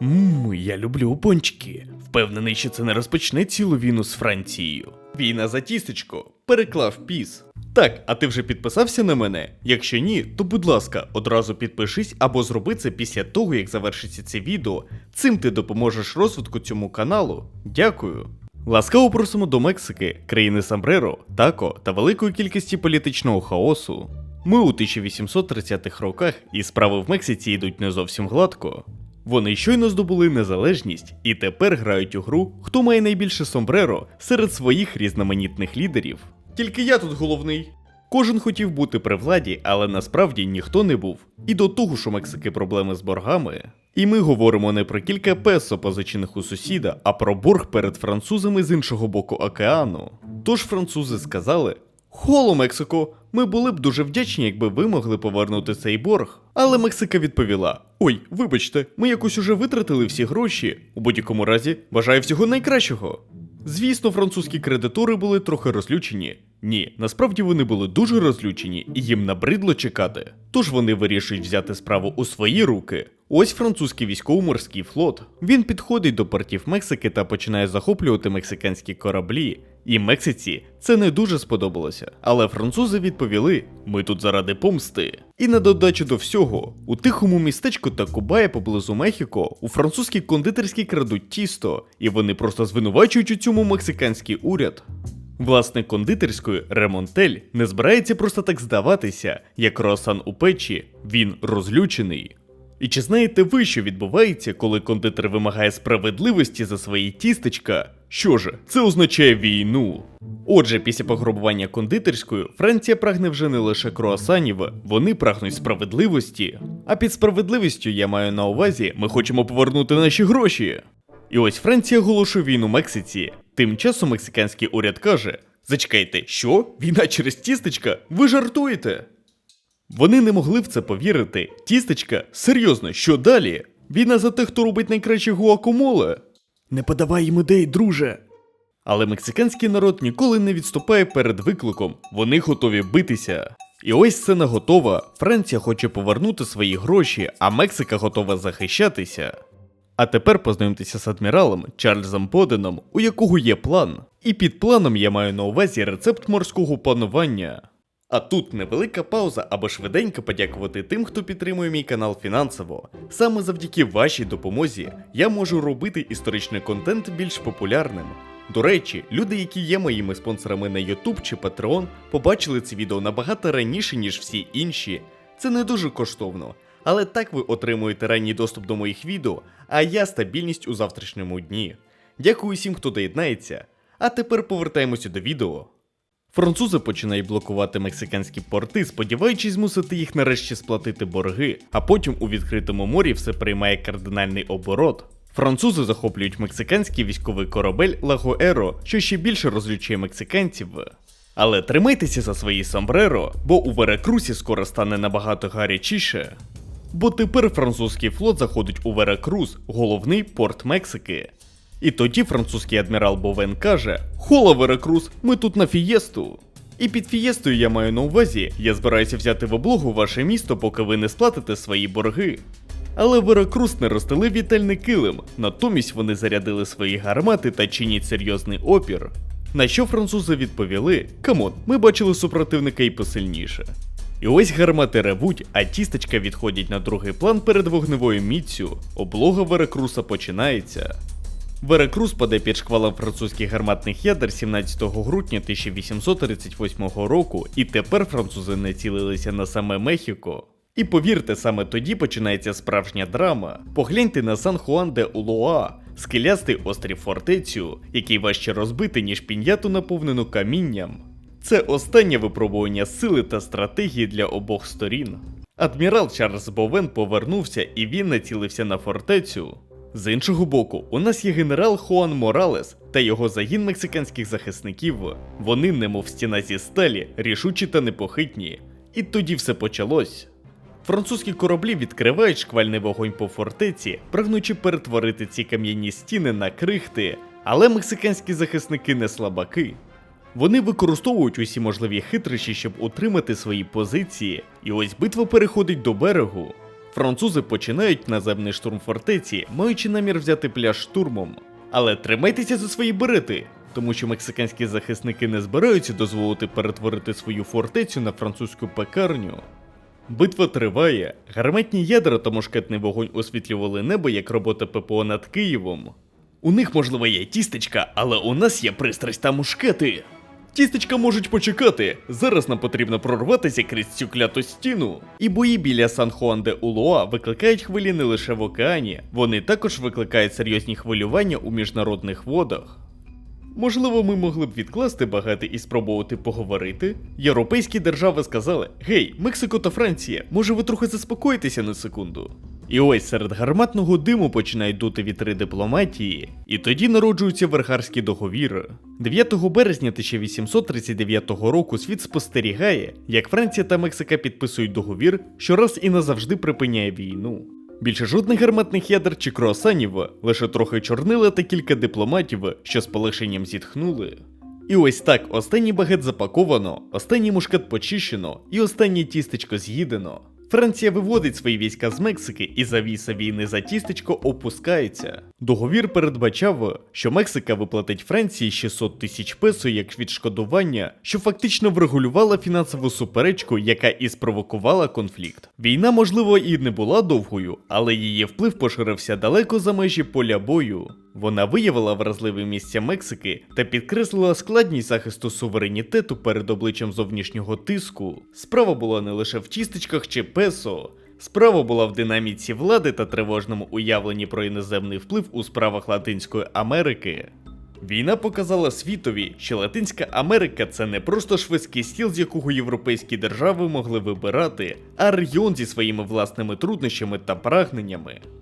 Ммм, я люблю пончики. Впевнений, що це не розпочне цілу війну з Францією. Війна за тістечко. Переклав піс. Так, а ти вже підписався на мене? Якщо ні, то будь ласка, одразу підпишись або зроби це після того, як завершиться це відео. Цим ти допоможеш розвитку цьому каналу. Дякую. Ласкаво просимо до Мексики, країни Самбреро, тако та великої кількості політичного хаосу. Ми у 1830-х роках, і справи в Мексиці йдуть не зовсім гладко. Вони щойно здобули незалежність і тепер грають у гру, хто має найбільше сомбреро серед своїх різноманітних лідерів. Тільки я тут головний. Кожен хотів бути при владі, але насправді ніхто не був. І до того у Мексики проблеми з боргами. І ми говоримо не про кілька песо позичених у сусіда, а про борг перед французами з іншого боку океану. Тож французи сказали: Холо, Мексико, ми були б дуже вдячні, якби ви могли повернути цей борг. Але Мексика відповіла: Ой, вибачте, ми якось уже витратили всі гроші. У будь-якому разі, бажаю всього найкращого. Звісно, французькі кредитори були трохи розлючені. Ні, насправді вони були дуже розлючені і їм набридло чекати. Тож вони вирішують взяти справу у свої руки. Ось французький військово-морський флот. Він підходить до портів Мексики та починає захоплювати мексиканські кораблі. І Мексиці це не дуже сподобалося. Але французи відповіли: ми тут заради помсти. І на додачу до всього, у тихому містечку Такубая поблизу Мехіко у французькій кондитерській крадуть тісто, і вони просто звинувачують у цьому мексиканський уряд. Власник кондитерської Ремонтель не збирається просто так здаватися, як круасан у печі, він розлючений. І чи знаєте ви, що відбувається, коли кондитер вимагає справедливості за свої тістечка? Що ж, це означає війну. Отже, після пограбування кондитерською Франція прагне вже не лише круасанів, вони прагнуть справедливості. А під справедливістю я маю на увазі, ми хочемо повернути наші гроші. І ось Франція оголошує війну Мексиці. Тим часом мексиканський уряд каже: Зачекайте, що? Війна через тістечка? Ви жартуєте? Вони не могли в це повірити. Тістечка? Серйозно, що далі? Війна за тих, хто робить найкраще гуакамоле? Не подавай їм ідей, друже. Але мексиканський народ ніколи не відступає перед викликом, вони готові битися. І ось сцена готова. Франція хоче повернути свої гроші, а Мексика готова захищатися. А тепер познайомтеся з адміралом Чарльзом Поденом, у якого є план. І під планом я маю на увазі рецепт морського панування. А тут невелика пауза, аби швиденько подякувати тим, хто підтримує мій канал фінансово. Саме завдяки вашій допомозі я можу робити історичний контент більш популярним. До речі, люди, які є моїми спонсорами на YouTube чи Patreon, побачили це відео набагато раніше, ніж всі інші. Це не дуже коштовно, але так ви отримуєте ранній доступ до моїх відео, а я стабільність у завтрашньому дні. Дякую всім, хто доєднається. А тепер повертаємося до відео. Французи починають блокувати мексиканські порти, сподіваючись змусити їх нарешті сплатити борги, а потім у відкритому морі все приймає кардинальний оборот. Французи захоплюють мексиканський військовий корабель Лагоеро, що ще більше розлючує мексиканців. Але тримайтеся за свої сомбреро, бо у Веракрусі скоро стане набагато гарячіше. Бо тепер французький флот заходить у Веракрус, головний порт Мексики. І тоді французький адмірал Бовен каже: Хола Веракрус, ми тут на фієсту. І під фієстою я маю на увазі, я збираюся взяти в облогу ваше місто, поки ви не сплатите свої борги. Але Веракрус не розстелив вітальний килим, натомість вони зарядили свої гармати та чинять серйозний опір. На що французи відповіли: Камон, ми бачили супротивника і посильніше. І ось гармати ревуть, а тістечка відходять на другий план перед вогневою міцю. Облога Веракруса починається. Веракрус паде під шквалом французьких гарматних ядер 17 грудня 1838 року, і тепер французи не цілилися на саме Мехіко. І повірте, саме тоді починається справжня драма. Погляньте на Сан Хуан де Улоа, скелястий острів фортецю, який важче розбити, ніж пін'яту наповнену камінням. Це останнє випробування сили та стратегії для обох сторін. Адмірал Чарльз Бовен повернувся і він націлився на фортецю. З іншого боку, у нас є генерал Хуан Моралес та його загін мексиканських захисників. Вони, немов стіна зі сталі, рішучі та непохитні. І тоді все почалось. Французькі кораблі відкривають шквальний вогонь по фортеці, прагнучи перетворити ці кам'яні стіни на крихти, але мексиканські захисники не слабаки. Вони використовують усі можливі хитрощі, щоб утримати свої позиції, і ось битва переходить до берегу. Французи починають наземний штурм фортеці, маючи намір взяти пляж штурмом. Але тримайтеся за свої берети, тому що мексиканські захисники не збираються дозволити перетворити свою фортецю на французьку пекарню. Битва триває, гарметні ядра та мушкетний вогонь освітлювали небо як робота ППО над Києвом. У них, можливо, є тістечка, але у нас є пристрасть та мушкети. Тістечка можуть почекати. Зараз нам потрібно прорватися крізь цю кляту стіну. І бої біля Сан Хуан де Улуа викликають хвилі не лише в океані, вони також викликають серйозні хвилювання у міжнародних водах. Можливо, ми могли б відкласти багато і спробувати поговорити? Європейські держави сказали: Гей, Мексико та Франція, може ви трохи заспокоїтеся на секунду? І ось серед гарматного диму починають дути вітри дипломатії, і тоді народжується Верхарський договір. 9 березня 1839 року світ спостерігає, як Франція та Мексика підписують договір, що раз і назавжди припиняє війну. Більше жодних гарматних ядер чи круасанів, лише трохи чорнила та кілька дипломатів, що з полегшенням зітхнули. І ось так останній багет запаковано, останній мушкет почищено і останнє тістечко з'їдено. Франція виводить свої війська з Мексики і завіса війни за тістечко опускається. Договір передбачав, що Мексика виплатить Франції 600 тисяч песо як відшкодування, що фактично врегулювала фінансову суперечку, яка і спровокувала конфлікт. Війна, можливо, і не була довгою, але її вплив поширився далеко за межі поля бою. Вона виявила вразливі місця Мексики та підкреслила складність захисту суверенітету перед обличчям зовнішнього тиску. Справа була не лише в тістечках чи песо. Справа була в динаміці влади та тривожному уявленні про іноземний вплив у справах Латинської Америки. Війна показала світові, що Латинська Америка це не просто швидкий стіл, з якого європейські держави могли вибирати, а регіон зі своїми власними труднощами та прагненнями.